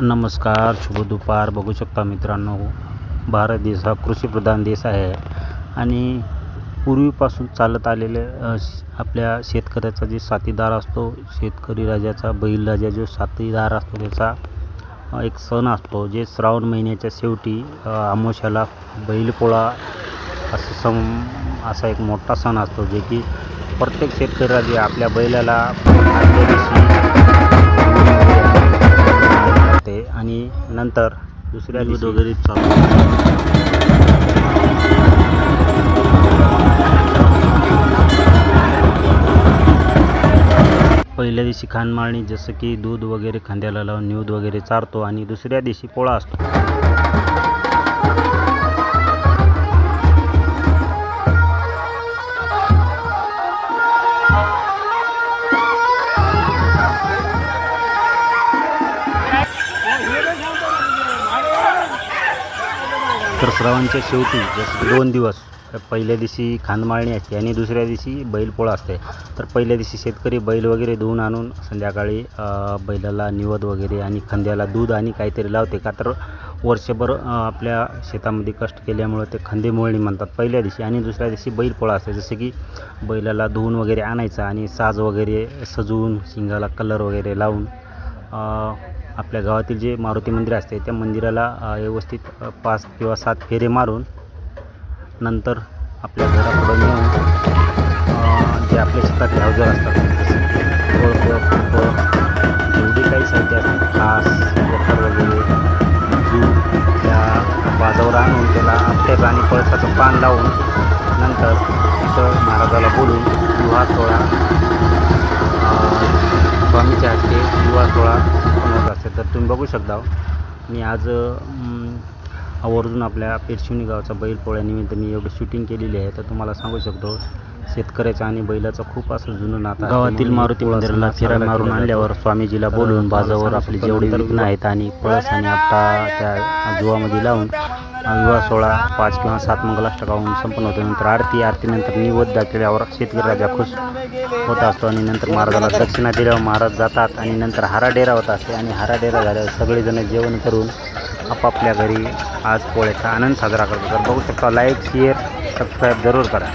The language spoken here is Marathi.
नमस्कार शुभ दुपार. बघू शकता मित्रांनो भारत देश हा कृषीप्रधान देश आहे आणि पूर्वीपासून चालत आलेले आपल्या शेतकऱ्याचा जे साथीदार असतो शेतकरी राजाचा बैल राजा जो साथीदार असतो त्याचा एक सण असतो जे श्रावण महिन्याच्या शेवटी अ, आमोशाला बैलपोळा असं सम असा एक मोठा सण असतो जे की प्रत्येक शेतकरी राजे आपल्या बैलाला आदल्या दिवशी आणि नंतर दुसऱ्या दिवशी वगैरे चालू. पहिल्या दिवशी खानमाळणी जसं की दूध वगैरे खांद्याला लावून न्यूद वगैरे चारतो आणि दुसऱ्या दिवशी पोळा असतो. तर श्रावणच्या शेवटी जसं दोन दिवस पहिल्या दिवशी खांदमाळणी असते आणि दुसऱ्या दिवशी बैलपोळा असते. तर पहिल्या दिवशी शेतकरी बैल वगैरे धुवून आणून संध्याकाळी बैलाला निवद वगैरे आणि खांद्याला दूध आणि काहीतरी लावते. का तर वर्षभर आपल्या शेतामध्ये कष्ट केल्यामुळं ते खंदेमोळणी म्हणतात पहिल्या दिवशी आणि दुसऱ्या दिवशी बैलपोळा असते. जसं की बैलाला धुवून वगैरे आणायचा आणि साज वगैरे सजवून शिंगाला कलर वगैरे लावून आपल्या गावातील जे मारुती मंदिर असते त्या मंदिराला व्यवस्थित पाच किंवा सात फेरे मारून नंतर आपल्या घरापुढं नेऊन जे आपल्या शेतातले अवजार असतात एवढी जेवढे काही साहित्य असतात खास वखर वगैरे त्या बाजावर आणून त्याला आपट्याचं आणि पळसाचं पान लावून नंतर तिथं महाराजाला बोलून विवाह सोहळा तर तुम्ही बघू शकता. मी आज आवर्जून आपल्या पेरशिवनी गावचा बैल पोळ्यानिमित्त मी एवढं शूटिंग केलेली आहे. तर तुम्हाला सांगू शकतो शेतकऱ्याचं आणि बैलाचं खूप असं जुनं नातं. गावातील मारुती मंदिराला फिरा मारून आणल्यावर स्वामीजीला बोलून बाजावर आपले जेवढे विघ्न आहेत आणि पळस आणि आपटा त्या जुवामध्ये लावून विवाह सोहळा पाच किंवा सात मंगलाष्टकाहून संपन्न होतो. नंतर आरती आरतीनंतर निवद केल्यावर शेतकरी राजा खुश होत असतो आणि नंतर महाराजाला दक्षिणा दिल्यावर महाराज जातात आणि नंतर हाराडेरा होत असते आणि हाराडेरा झाल्यावर सगळेजण जेवण करून आपापल्या घरी आज पोळ्याचा आनंद साजरा करतो. तर बघू शकता लाईक शेअर सबस्क्राईब जरूर करा.